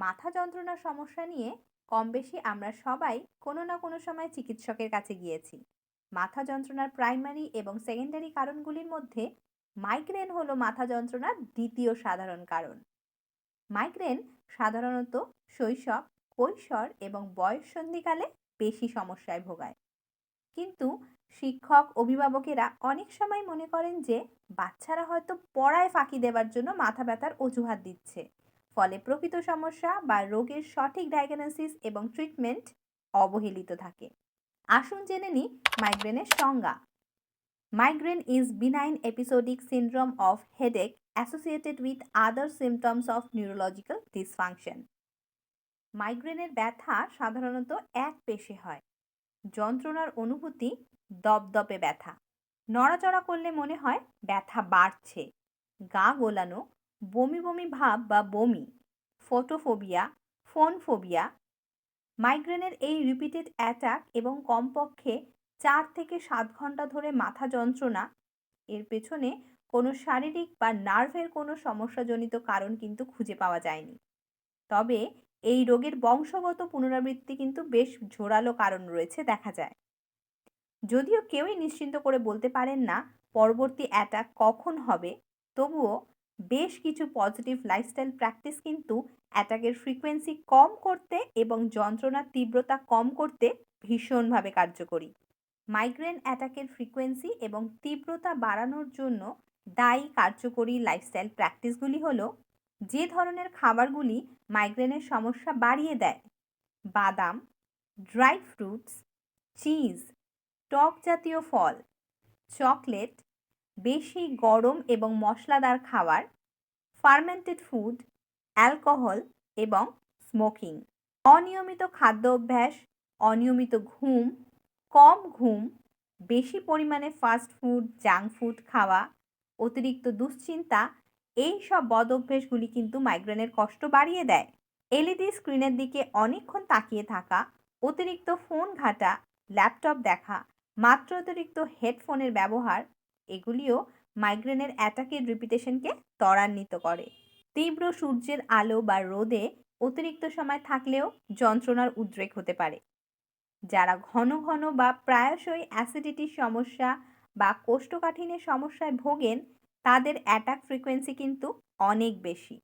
মাথা যন্ত্রণার সমস্যা নিয়ে কম বেশি আমরা সবাই কোনো না কোনো সময় চিকিৎসকের কাছে গিয়েছি। মাথা যন্ত্রণার প্রাইমারি এবং সেকেন্ডারি কারণগুলির মধ্যে মাইগ্রেন হলো মাথা যন্ত্রণার দ্বিতীয় সাধারণ কারণ। মাইগ্রেন সাধারণত শৈশব, কৈশোর এবং বয়ঃসন্ধিকালে বেশি সমস্যায় ভোগায়। কিন্তু শিক্ষক, অভিভাবকেরা অনেক সময় মনে করেন যে বাচ্চারা হয়তো পড়ায় ফাঁকি দেওয়ার জন্য মাথা ব্যথার অজুহাত দিচ্ছে। ফলে প্রকৃত সমস্যা বা রোগের সঠিক ডায়াগনোসিস এবং ট্রিটমেন্ট অবহেলিত থাকে। আসুন জেনে নিই মাইগ্রেনের সংজ্ঞা। Migraine is benign episodic syndrome of headache associated with other symptoms of neurological dysfunction মাইগ্রেনের ব্যথা সাধারণত এক পেশে হয়। যন্ত্রণার অনুভূতি দপদপে ব্যথা। নড়াচড়া করলে মনে হয় ব্যথা বাড়ছে। গা গোলানো বমি বমি ভাব বা বমি ফোটোফোবিয়া ফোনফোবিয়া মাইগ্রেনের এই রিপিটেড অ্যাটাক এবং কমপক্ষে চার থেকে সাত ঘণ্টা ধরে মাথা যন্ত্রণা, এর পেছনে কোনো শারীরিক বা নার্ভের কোনো সমস্যাজনিত কারণ কিন্তু খুঁজে পাওয়া যায়নি। তবে এই রোগের বংশগত পুনরাবৃত্তি কিন্তু বেশ জোরালো কারণ রয়েছে দেখা যায়। যদিও কেউই নিশ্চিন্ত করে বলতে পারেন না পরবর্তী অ্যাটাক কখন হবে, তবুও বেশ কিছু পজিটিভ লাইফস্টাইল প্র্যাকটিস কিন্তু অ্যাটাকের ফ্রিকোয়েন্সি কম করতে এবং যন্ত্রণার তীব্রতা কম করতে ভীষণভাবে কার্যকরী। মাইগ্রেন অ্যাটাকের ফ্রিকোয়েন্সি এবং তীব্রতা বাড়ানোর জন্য দায়ী কার্যকরী লাইফস্টাইল প্র্যাকটিসগুলি হলো, যে ধরনের খাবারগুলি মাইগ্রেনের সমস্যা বাড়িয়ে দেয়, বাদাম ড্রাই ফ্রুটস চিজ টক জাতীয় ফল চকলেট বেশি গরম এবং মশলাদার খাবার ফার্মেন্টেড ফুড অ্যালকোহল এবং স্মোকিং অনিয়মিত খাদ্য অভ্যাস, অনিয়মিত ঘুম, কম ঘুম, বেশি পরিমাণে ফাস্ট ফুড জাঙ্ক ফুড খাওয়া, অতিরিক্ত দুশ্চিন্তা, এই সব বদ অভ্যেসগুলি কিন্তু মাইগ্রেনের কষ্ট বাড়িয়ে দেয়। এলইডি স্ক্রিনের দিকে অনেকক্ষণ তাকিয়ে থাকা, অতিরিক্ত ফোন ঘাটা ল্যাপটপ দেখা, মাত্র অতিরিক্ত হেডফোনের ব্যবহার এগুলিও মাইগ্রেনের অ্যাটাকের রিপিটেশনকে ত্বরান্বিত করে। তীব্র সূর্যের আলো বা রোদে অতিরিক্ত সময় থাকলেও যন্ত্রণার উদ্রেক হতে পারে। যারা ঘন ঘন বা প্রায়শই অ্যাসিডিটির সমস্যা বা কোষ্ঠকাঠিন্যের সমস্যায় ভোগেন, তাদের অ্যাটাক ফ্রিকোয়েন্সি কিন্তু অনেক বেশি।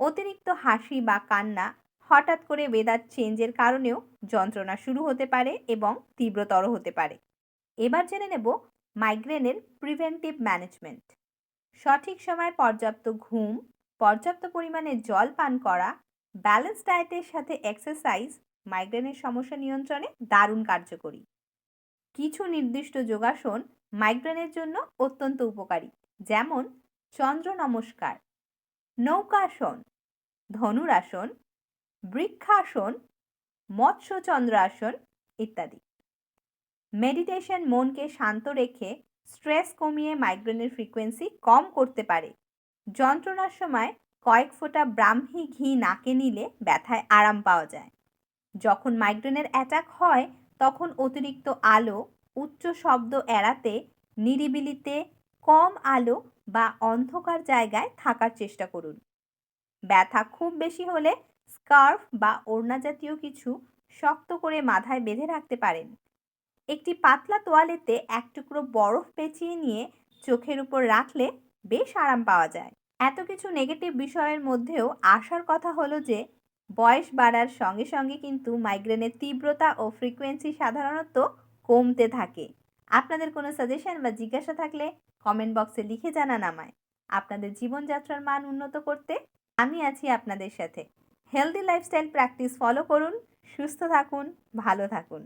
অতিরিক্ত হাসি বা কান্না হঠাৎ করে ওয়েদার চেঞ্জের কারণেও যন্ত্রণা শুরু হতে পারে এবং তীব্রতর হতে পারে। এবার জেনে নেব মাইগ্রেনের প্রিভেন্টিভ ম্যানেজমেন্ট সঠিক সময় পর্যাপ্ত ঘুম, পর্যাপ্ত পরিমাণে জল পান করা ব্যালেন্স ডায়েটের সাথে এক্সারসাইজ মাইগ্রেনের সমস্যা নিয়ন্ত্রণে দারুণ কার্যকরী। কিছু নির্দিষ্ট যোগাসন মাইগ্রেনের জন্য অত্যন্ত উপকারী, যেমন চন্দ্র নমস্কার, নৌকাসন, ধনুরাসন, বৃক্ষাসন, মৎস্যচন্দ্রাসন ইত্যাদি। মেডিটেশন মনকে শান্ত রেখে স্ট্রেস কমিয়ে মাইগ্রেনের ফ্রিকোয়েন্সি কম করতে পারে। যন্ত্রণার সময় কয়েক ফোঁটা ব্রাহ্মী ঘি নাকে নিলে ব্যথায় আরাম পাওয়া যায়। যখন মাইগ্রেনের অ্যাটাক হয়, তখন অতিরিক্ত আলো, উচ্চ শব্দ এড়াতে, নিরিবিলিতে কম আলো বা অন্ধকার জায়গায় থাকার চেষ্টা করুন। ব্যথা খুব বেশি হলে স্কার্ফ বা ওড়না জাতীয় কিছু শক্ত করে মাথায় বেঁধে রাখতে পারেন। একটি পাতলা তোয়ালেতে এক টুকরো বরফ পেঁচিয়ে নিয়ে চোখের উপর রাখলে বেশ আরাম পাওয়া যায়। এত কিছু নেগেটিভ বিষয়ের মধ্যেও আসার কথা হলো যে, বয়স বাড়ার সঙ্গে সঙ্গে কিন্তু মাইগ্রেনের তীব্রতা ও ফ্রিকোয়েন্সি সাধারণত কমতে থাকে। আপনাদের কোনো সাজেশন বা জিজ্ঞাসা থাকলে কমেন্ট বক্সে লিখে জানান আমায়। আপনাদের জীবনযাত্রার মান উন্নত করতে আমি আছি আপনাদের সাথে। হেলদি লাইফস্টাইল প্র্যাকটিস ফলো করুন, সুস্থ থাকুন, ভালো থাকুন।